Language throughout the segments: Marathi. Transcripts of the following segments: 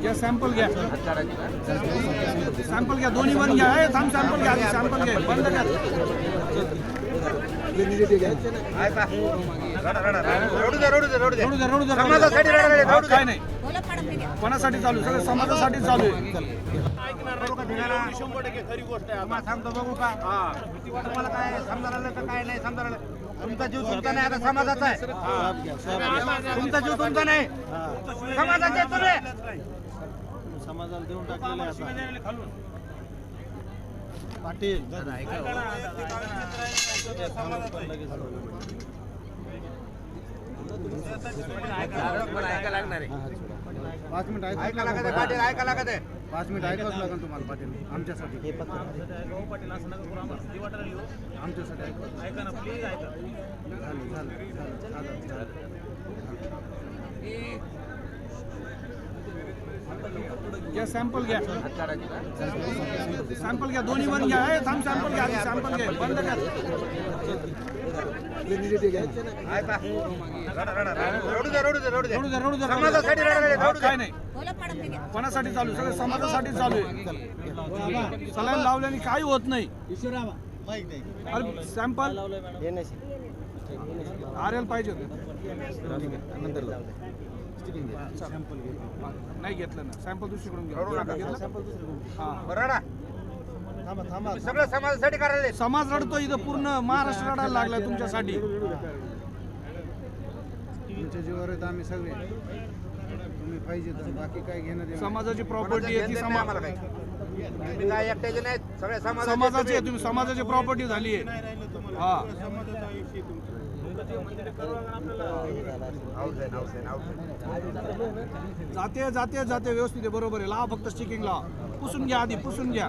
घ्या सॅम्पल घ्या. सॅम्पल घ्या दोन्ही पण घ्या. ए, थांब सॅम्पल घ्या सॅम्पल घ्या बंद करा. रडू दे रडू दे रडू दे. रडू द्या रडू द्या समाजासाठी रडू द्या, रडू द्या. काय नाही. कोणासाठी चालू? आहे? सगळं समाजासाठी चालू आहे. चल. तुम्हाला सांगतो बघू का? तुम्हाला काय समजा तर काय नाही समजा तुमचा जीव तुमचा नाही आता समाजाचा आहे. तुमचा जीव तुमचा नाही. समाजाचे आहे तुम्ही समाजाला देऊन टाकलेले आता पाटील पाच मिनिट ऐका लागत आहे, पाटील ऐका लागत आहे. पाच मिनिट ऐकावंच लागेल तुम्हाला पाटील. आमच्यासाठी. आमच्यासाठी ऐका झालं झालं झालं झालं घ्या सॅम्पल घ्या. सॅम्पल घ्या दोन्ही पण घ्या. थांब सॅम्पल घ्या सॅम्पल घ्या. बंद करा. काय नाही. कोणासाठी चालू? सगळं समाजासाठी चालू आहे. चल. सलाईन लावल्याने काही होत नाही. अरे सॅम्पल? आर एल पाहिजे होतं. नाही घेतलं ना. सॅम्पल दुसरीकडून. घ्या हा. थांबा थांबा. तुम्ही सगळं समाजासाठी करायला समाज रडतो इथं पूर्ण महाराष्ट्र रडायला लागलाय तुमच्यासाठी. तुमच्या जीवावर आहेत आम्ही सगळे. तुम्ही पाहिजे तर बाकी काय घेणं देणं समाजाची प्रॉपर्टी आहे ती आम्हाला समाज काही तुम्ही काय एकट्याचे नाहीत सगळे समाजाचे समाजाची आहे तुम्ही. समाजाची प्रॉपर्टी झाली आहे. हा. जाते जाते जाते व्यवस्थित आहे बरोबर आहे. लावा फक्त स्टिकिंग लावा पुसून घ्या आधी पुसून घ्या.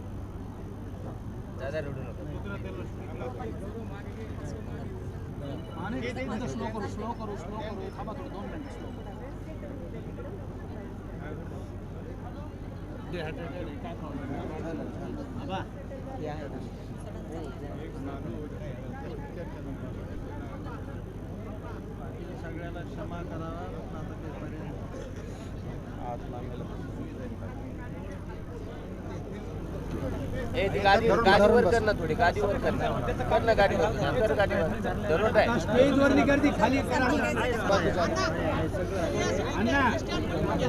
आणि स्लो करू स्लो करू स्लो करू थांबा थोडं दोन स्लो दे, सगळ्याला क्षमा करावा आता ते ए ती गादी गादीवर कर ना थोडी गादीवर कर ना कर ना गाडीवर कर गाडीवर. धरून आहे स्टेजवरली गर्दी खाली करा. अण्णा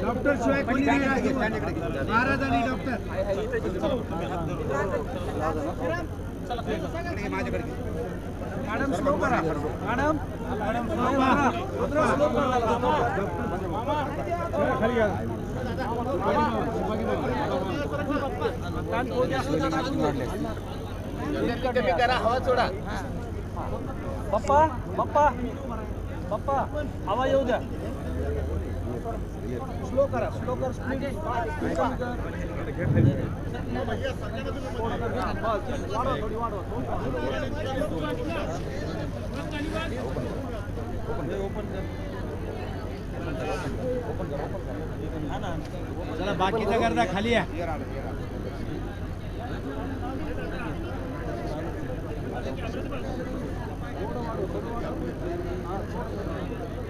डॉक्टर शिवाय कोणी नाही आहे. महाराज आणि डॉक्टर. मॅडम स्लो करा. मॅडम मॅडम स्लो करा. रुद्र, स्लो करा. कमी करा हवा सोडा पप्पा पप्पा पप्पा हवा येऊ द्या. स्लो करा स्लो कर स्पीड कमी कर. वाढवा. चला बाकीचा करता खाली या.